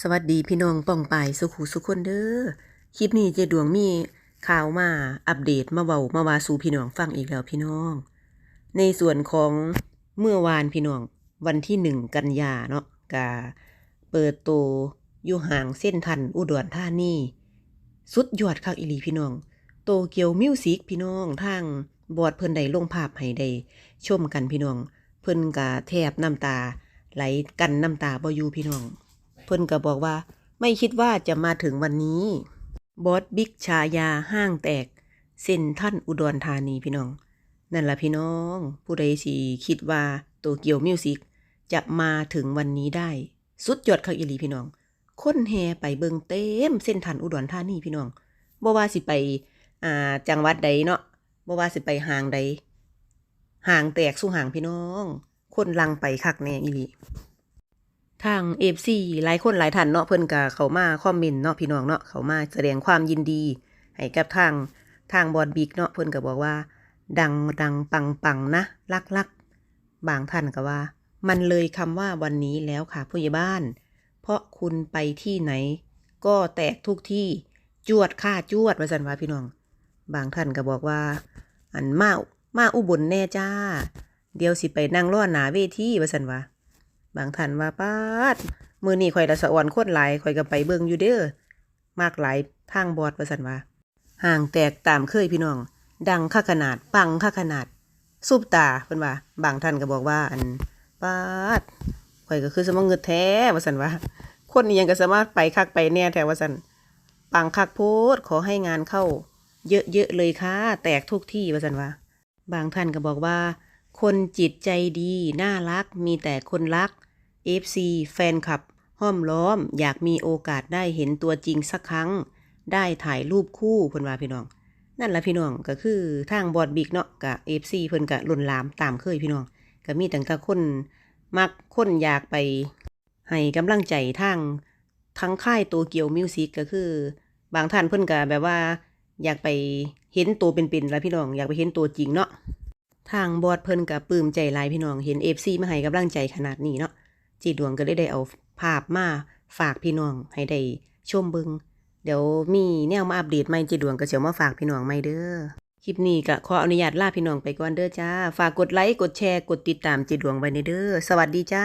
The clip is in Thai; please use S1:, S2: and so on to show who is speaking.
S1: สวัสดีพี่น้องป้องปายสุขุสุขคนเด้อ คลิปนี้เจดวงมีข่าวมาอัปเดตมาเบามา วาสู่พี่น้องฟังอีกแล้วพี่น้อง ในส่วนของเมื่อวานพี่น้องวันที่หนึ่งกันยาเนาะกาเปิดโตวอยู่ห่างเส้นทันอุดรธานีสุดยอดคักอีหลีพี่น้อง โตเกียวมิวสิกพี่น้องทางบอดเพิ่นได้ลงภาพให้ได้ชมกันพี่น้อง เพิ่นกะแทบน้ำตาไหลกันน้ำตาบอยู่พี่น้อง เพิ่นก็บอกว่า ไม่คิดว่าจะมาถึงวันนี้ บอสบิ๊กชายาห้างแตกเส้นท่านอุดรธานีพี่น้อง นั่นล่ะพี่น้อง ผู้ใดสิคิดว่าโตเกียวมิวสิกจะมาถึงวันนี้ได้ สุดยอดคักอีหลีพี่น้อง คนแห่ไปเบิงเต็มเส้นทันอุดรธานีพี่น้องบ่ว่าสิไปอ่าจังหวัดใดเนาะบ่ว่าสิไปห่างใดห่างแตกสู่ห่างพี่น้อง คนลังไปคักแน่อีหลี ทางเอฟซีหลายคนหลายท่านเนาะเพิ่นก็เขามาคอมเมนต์เนาะพี่น้องเนาะเขามาแสดงความยินดีให้กับทางทางบอดบิ๊กเนาะเพิ่นก็บอกว่า ดังดังปังปังนะรักรักบางท่านก็ว่า มันเลยคำว่าวันนี้แล้วค่ะผู้ใหญ่บ้าน เพราะคุณไปที่ไหน ก็แตกทุกที่จวดค่าจวดว่าสันว่าพี่น้อง บางท่านก็บอกว่า อันมามาอุบลแน่จ้า เดี๋ยวสิไปนั่งรอหนาเวทีว่าสันว่า บางท่านว่าป้าดมือนี้ข่อยละสะอ่อนโคตรหลายข่อยก็ไปเบิ่งอยู่เด้อมากหลายทางบอดว่าซั่นว่าห่างแตกตามเคยพี่น้อง ดังค่าขนาด ปังค่าขนาดซุบตาเพิ่นว่า บางท่านก็บอกว่า อันป้าดข่อยก็คือสมองเงิดแท้ว่าซั่นว่า คนนี้ยังก็สามารถไปคักไปแน่แท้ว่าซั่นปังคักโพดขอให้งานเข้า เยอะๆเลยค่ะ แตกทุกที่ว่าซั่นว่า บางท่านก็บอกว่า คนจิตใจดี น่ารัก มีแต่คนรัก FC แฟนคลับ ห้อมล้อม อยากมีโอกาสได้เห็นตัวจริงสักครั้ง ได้ถ่ายรูปคู่เพิ่นว่าพี่น้อง นั่นละพี่น้องก็คือทางบอดบิ๊กเนาะกับ FC เพิ่นก็ลุนลามตามเคยพี่น้อง ก็มีตั้งแต่คนมักคนอยากไป ให้กำลังใจทางทั้งค่ายโตเกียวมิวสิกก็คือ บางท่านเพิ่นก็แบบว่า อยากไปเห็นตัวเป็นๆแล้วพี่น้อง อยากไปเห็นตัวจริงเนาะ ทางบอดเพิ่นกับปลื้มใจลายพี่น้องเห็นเอฟซีมาให้กำลังใจขนาดนี้เนาะจีดวงก็เลยได้เอาภาพมาฝากพี่น้องให้ได้ชมเบิงเดี๋ยวมีแนวมาอัปเดตใหม่จีดวงก็เฉียวมาฝากพี่น้องใหม่เด้อคลิปนี้ก็ขออนุญาตลาพี่น้องไปก่อนเด้อจ้า ฝากกดไลค์กดแชร์กดติดตามจีดวงไว้ในเด้อสวัสดีจ้า